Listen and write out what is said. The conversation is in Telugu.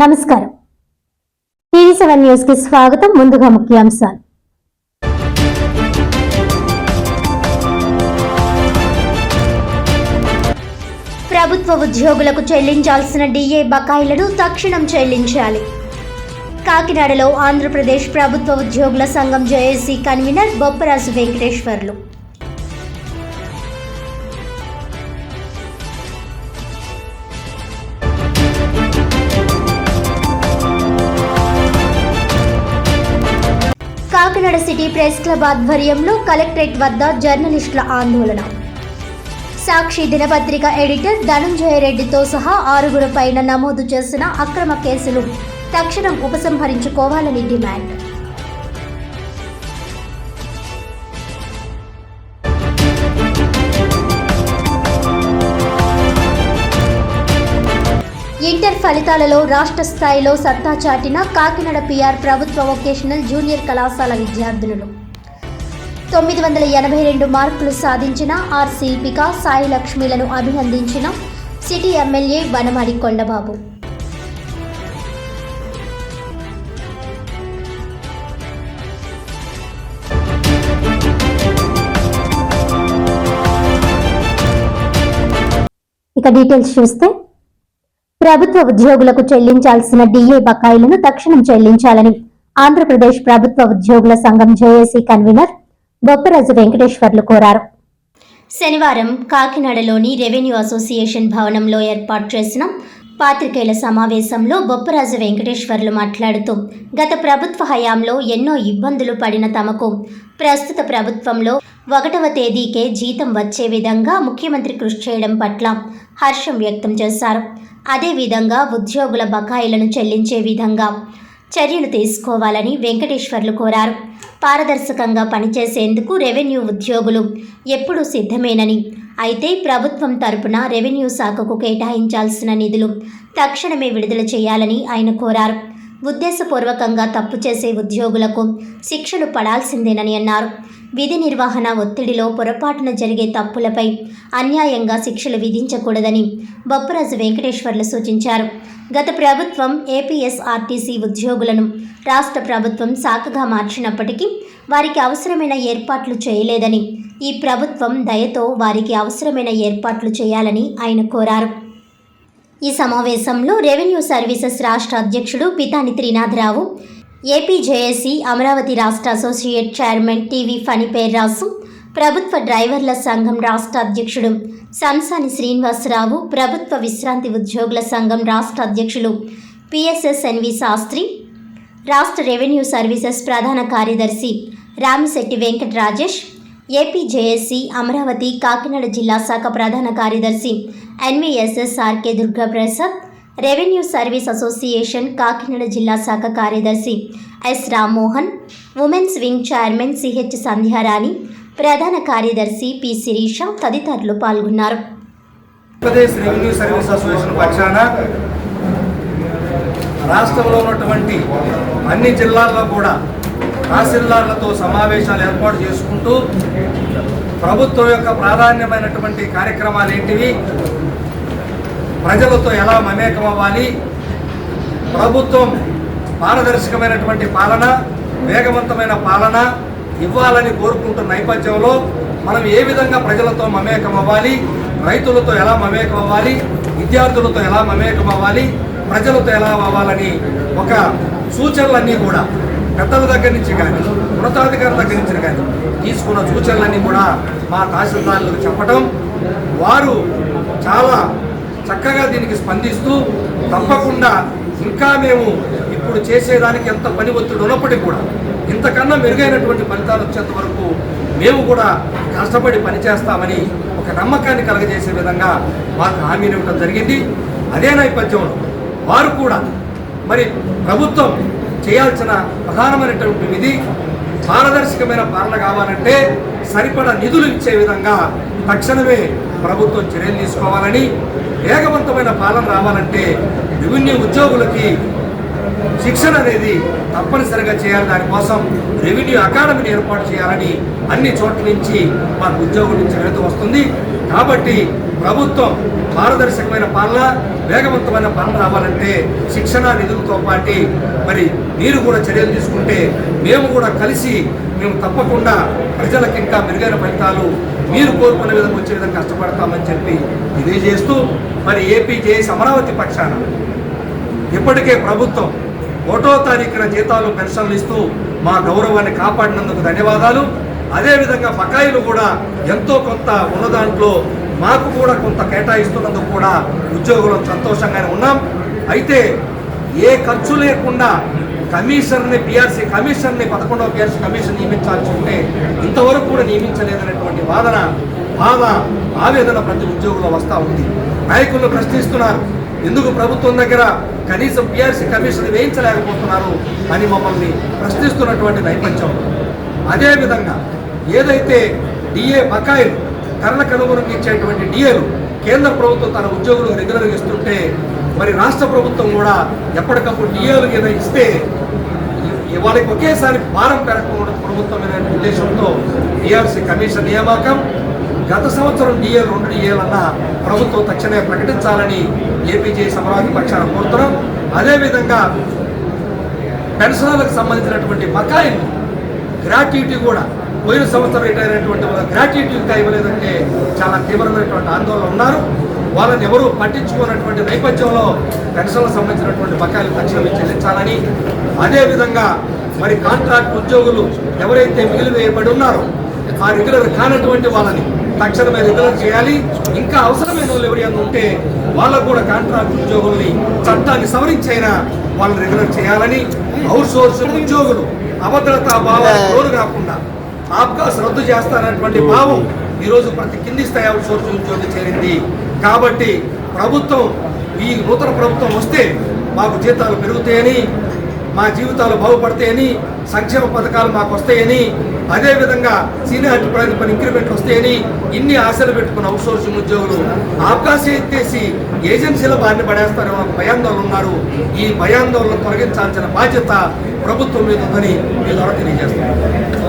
నమస్కారం. టీవీ సెవెన్ న్యూస్కి స్వాగతం. ముందుగా ముఖ్యాంశాలు. ప్రభుత్వ ఉద్యోగులకు చెల్లించాల్సిన డిఏ బకాయిలను తక్షణం చెల్లించాలి. కాకినాడలో ఆంధ్రప్రదేశ్ ప్రభుత్వ ఉద్యోగుల సంఘం J A C convener Bopparaju Venkateswarlu. Kakinada city press club ఆధ్వర్యంలో కలెక్టరేట్ వద్ద జర్నలిస్టుల ఆందోళన. సాక్షి దినపత్రిక ఎడిటర్ ధనంజయ రెడ్డితో సహా ఆరుగురు పైన నమోదు చేసిన అక్రమ కేసులు తక్షణం ఉపసంహరించుకోవాలని డిమాండ్. ఫలితాలలో రాష్ట్ర స్థాయిలో సత్తా చాటిన కాకినాడ పిఆర్ ప్రభుత్వ వొకేషనల్ జూనియర్ కళాశాల విద్యార్థులను. తొమ్మిది వందల ఎనభై రెండు మార్కులు సాధించిన ఆర్ శిల్పిక సాయి లక్ష్మిలను అభినందించిన సిటీ ఎమ్మెల్యే వనమాడి కొండబాబు. ఇక డీటెయిల్స్ చూస్తే ప్రభుత్వ ఉద్యోగులకు చెల్లించాల్సిన డిఏ బకాయిలను తక్షణం చెల్లించాలని ఆంధ్రప్రదేశ్ ప్రభుత్వ ఉద్యోగుల సంఘం జేఏసీ కన్వీనర్ బొప్పరాజు వెంకటేశ్వర్లు కోరారు. శనివారం కాకినాడలోని రెవెన్యూ అసోసియేషన్ భవనంలో ఏర్పాటు చేసిన పాత్రికేయుల సమావేశంలో బొప్పరాజు వెంకటేశ్వర్లు మాట్లాడుతూ గత ప్రభుత్వ హయాంలో ఎన్నో ఇబ్బందులు పడిన తమకు ప్రస్తుత ప్రభుత్వంలో ఒకటవ తేదీకే జీతం వచ్చే విధంగా ముఖ్యమంత్రి కృషి చేయడం పట్ల హర్షం వ్యక్తం చేశారు. అదేవిధంగా ఉద్యోగుల బకాయిలను చెల్లించే విధంగా చర్యలు తీసుకోవాలని వెంకటేశ్వర్లు కోరారు. పారదర్శకంగా పనిచేసేందుకు రెవెన్యూ ఉద్యోగులు ఎప్పుడూ సిద్ధమేనని అయితే ప్రభుత్వం తరపున రెవెన్యూ శాఖకు కేటాయించాల్సిన నిధులు తక్షణమే విడుదల చేయాలని ఆయన కోరారు. ఉద్దేశపూర్వకంగా తప్పు చేసే ఉద్యోగులకు శిక్షలు పడాల్సిందేనని అన్నారు. విధి నిర్వహణ ఒత్తిడిలో పొరపాటున జరిగే తప్పులపై అన్యాయంగా శిక్షలు విధించకూడదని బొప్పరాజు వెంకటేశ్వర్లు సూచించారు. గత ప్రభుత్వం ఏపీఎస్ఆర్టీసీ ఉద్యోగులను రాష్ట్ర ప్రభుత్వం శాఖగా మార్చినప్పటికీ వారికి అవసరమైన ఏర్పాట్లు చేయలేదని ఈ ప్రభుత్వం దయతో వారికి అవసరమైన ఏర్పాట్లు చేయాలని ఆయన కోరారు. ఈ సమావేశంలో రెవెన్యూ సర్వీసెస్ రాష్ట్ర అధ్యక్షుడు పితాని త్రినాథరావు ఏపీజేఏసీ అమరావతి రాష్ట్ర అసోసియేట్ చైర్మన్ టీవీ ఫణిపేర్రాసు ప్రభుత్వ డ్రైవర్ల సంఘం రాష్ట్ర అధ్యక్షుడు సంసాని శ్రీనివాసరావు ప్రభుత్వ విశ్రాంతి ఉద్యోగుల సంఘం రాష్ట్ర అధ్యక్షులు పిఎస్ఎస్ఎన్వి శాస్త్రి రాష్ట్ర రెవెన్యూ సర్వీసెస్ ప్రధాన కార్యదర్శి రామిశెట్టి వెంకట రాజేష్ ఏపీజేఎస్సీ అమరావతి కాకినాడ జిల్లా శాఖ ప్రధాన కార్యదర్శి N V S S R K Durgaprasad revenue service association Kakinada జిల్లా శాఖ కార్యదర్శి S Rammohan women's wing chairman C H Sandhyarani ప్రధాన కార్యదర్శి పి శిరీష తదితరులు పాల్గొన్నారు. ఆంధ్రప్రదేశ్ రెవెన్యూ సర్వీస్ అసోసియేషన్ పక్షాన రాష్ట్రంలో ఉన్నటువంటి అన్ని జిల్లాల్లో కూడా తహసీల్దార్లతో సమావేశాలు ఏర్పాటు చేసుకుంటూ ప్రభుత్వం యొక్క ప్రాధాన్యమైనటువంటి కార్యక్రమాలు ఏంటివి? ప్రజలతో ఎలా మమేకం అవ్వాలి ప్రభుత్వం పారదర్శకమైనటువంటి పాలన వేగవంతమైన పాలన ఇవ్వాలని కోరుకుంటున్న నేపథ్యంలో మనం ఏ విధంగా ప్రజలతో మమేకం అవ్వాలి రైతులతో ఎలా మమేకం అవ్వాలి విద్యార్థులతో ఎలా మమేకం అవ్వాలి ప్రజలతో ఎలా అవ్వాలని ఒక సూచనలన్నీ కూడా పెద్దల దగ్గర నుంచి కానీ ఉన్నతాధికారుల దగ్గర నుంచి కానీ తీసుకున్న సూచనలన్నీ కూడా మా తహసీల్దారులకు చెప్పడం వారు చాలా చక్కగా దీనికి స్పందిస్తూ తప్పకుండా ఇంకా మేము ఇప్పుడు చేసేదానికి ఎంత పని ఒత్తిడి ఉన్నప్పటికీ కూడా ఇంతకన్నా మెరుగైనటువంటి ఫలితాలు వచ్చేంత వరకు మేము కూడా కష్టపడి పనిచేస్తామని ఒక నమ్మకాన్ని కలగజేసే విధంగా మాకు హామీని ఇవ్వడం జరిగింది. అదే నేపథ్యంలో వారు కూడా మరి ప్రభుత్వం చేయాల్సిన ప్రధానమైనటువంటి విధి పారదర్శకమైన పాలన కావాలంటే సరిపడా నిధులు ఇచ్చే విధంగా తక్షణమే ప్రభుత్వం చర్యలు తీసుకోవాలని వేగవంతమైన పాలన రావాలంటే రెవెన్యూ ఉద్యోగులకి శిక్షణ అనేది తప్పనిసరిగా చేయాలి. దానికోసం రెవెన్యూ అకాడమీని ఏర్పాటు చేయాలని అన్ని చోట్ల నుంచి మాకు ఉద్యోగుల నుంచి వెళుతూ వస్తుంది. కాబట్టి ప్రభుత్వం పారదర్శకమైన పాలన వేగవంతమైన పాలన రావాలంటే శిక్షణ నిధులతో పాటి మరి మీరు కూడా చర్యలు తీసుకుంటే మేము కూడా కలిసి మేము తప్పకుండా ప్రజలకు ఇంకా మెరుగైన ఫలితాలు మీరు కోరుకునే విధంగా వచ్చే విధంగా కష్టపడతామని చెప్పి తెలియజేస్తూ మరి ఏపీ జేఎస్ అమరావతి పక్షాన ఇప్పటికే ప్రభుత్వం ఒకటో తారీఖున జీతాలు పెన్షన్లు ఇస్తూ మా గౌరవాన్ని కాపాడినందుకు ధన్యవాదాలు. అదేవిధంగా బకాయిలు కూడా ఎంతో కొంత ఉన్న దాంట్లో మాకు కూడా కొంత కేటాయిస్తున్నందుకు కూడా ఉద్యోగులు సంతోషంగానే ఉన్నాం. అయితే ఏ ఖర్చు లేకుండా కమిషన్ని పిఆర్సీ కమిషన్ని పదకొండవ పిఆర్సీ కమిషన్ నియమించాల్సి ఉంటే ఇంతవరకు కూడా నియమించలేదనేటువంటి వాదన బాధ ఆవేదన ప్రతి ఉద్యోగులు వస్తూ ఉంది. నాయకులు ప్రశ్నిస్తున్నారు ఎందుకు ప్రభుత్వం దగ్గర కనీసం పిఆర్సీ కమిషన్ వేయించలేకపోతున్నారు అని మమ్మల్ని ప్రశ్నిస్తున్నటువంటి నేపథ్యం. అదేవిధంగా ఏదైతే డిఏ బకాయిలు కరణ కనుగొనకి ఇచ్చేటువంటి డిఏలు కేంద్ర ప్రభుత్వం తన ఉద్యోగులకు రెగ్యులర్గా ఇస్తుంటే మరి రాష్ట్ర ప్రభుత్వం కూడా ఎప్పటికప్పుడు డిఏలు కింద ఇస్తే వాళ్ళకి ఒకేసారి భారం పెరగకూడదు ప్రభుత్వం అనే ఉద్దేశంతో డిఆర్సీ కమిషన్ నియామకం. గత సంవత్సరం డిఏలు రెండు డిఏలన్న ప్రభుత్వం తక్షణమే ప్రకటించాలని ఏపీజే సమరాధి పక్షాన కోరుతున్నాం. అదేవిధంగా పెన్షన్లకు సంబంధించినటువంటి బకాయిలు గ్రాట్యుటీ కూడా పోయిన సంవత్సరం రిటైర్ అయినటువంటి గ్రాట్యుటీ ఇంకా ఇవ్వలేదంటే చాలా తీవ్రమైనటువంటి ఆందోళన ఉన్నారు. వాళ్ళని ఎవరు పట్టించుకున్నటువంటి నేపథ్యంలో పెన్షన్లకు సంబంధించినటువంటి బకాయిలు తక్షణమే చెల్లించాలని అదేవిధంగా మరి కాంట్రాక్ట్ ఉద్యోగులు ఎవరైతే మిగిలివేయబడి ఉన్నారో ఆ రెగ్యులర్ కానటువంటి వాళ్ళని తక్షణమే రెగ్యులర్ చేయాలి. ఇంకా అవసరమైన వాళ్ళు ఎవరైనా ఉంటే వాళ్ళకు కూడా కాంట్రాక్ట్ ఉద్యోగుల్ని చట్టాన్ని సవరించైనా వాళ్ళని రెగ్యులర్ చేయాలని అవుట్ సోర్స్ ఉద్యోగులు అభద్రతా భావాలకు లోను కాకుండా ఆబ్కాస్ రద్దు చేస్తారన్నటువంటి భావం ఈరోజు ప్రతి కింది స్థాయి అవుట్ సోర్స్ ఉద్యోగి చేరింది. కాబట్టి ప్రభుత్వం ఈ నూతన ప్రభుత్వం వస్తే మాకు జీతాలు పెరుగుతాయని మా జీవితాలు బాగుపడతాయని సంక్షేమ పథకాలు మాకు వస్తాయని అదేవిధంగా సీనియర్ ఎంటర్ప్రైజ్ పని ఇంక్రిమెంట్ వస్తాయని ఇన్ని ఆశలు పెట్టుకున్న అవుట్సోర్సింగ్ ఉద్యోగులు అవకాశం ఎత్తేసి ఏజెన్సీల బారిన పడేస్తారని ఒక భయాందోళన ఉన్నారు. ఈ భయాందోళన తొలగించాల్సిన బాధ్యత ప్రభుత్వం మీద ఉందని మీ ద్వారా తెలియజేస్తున్నారు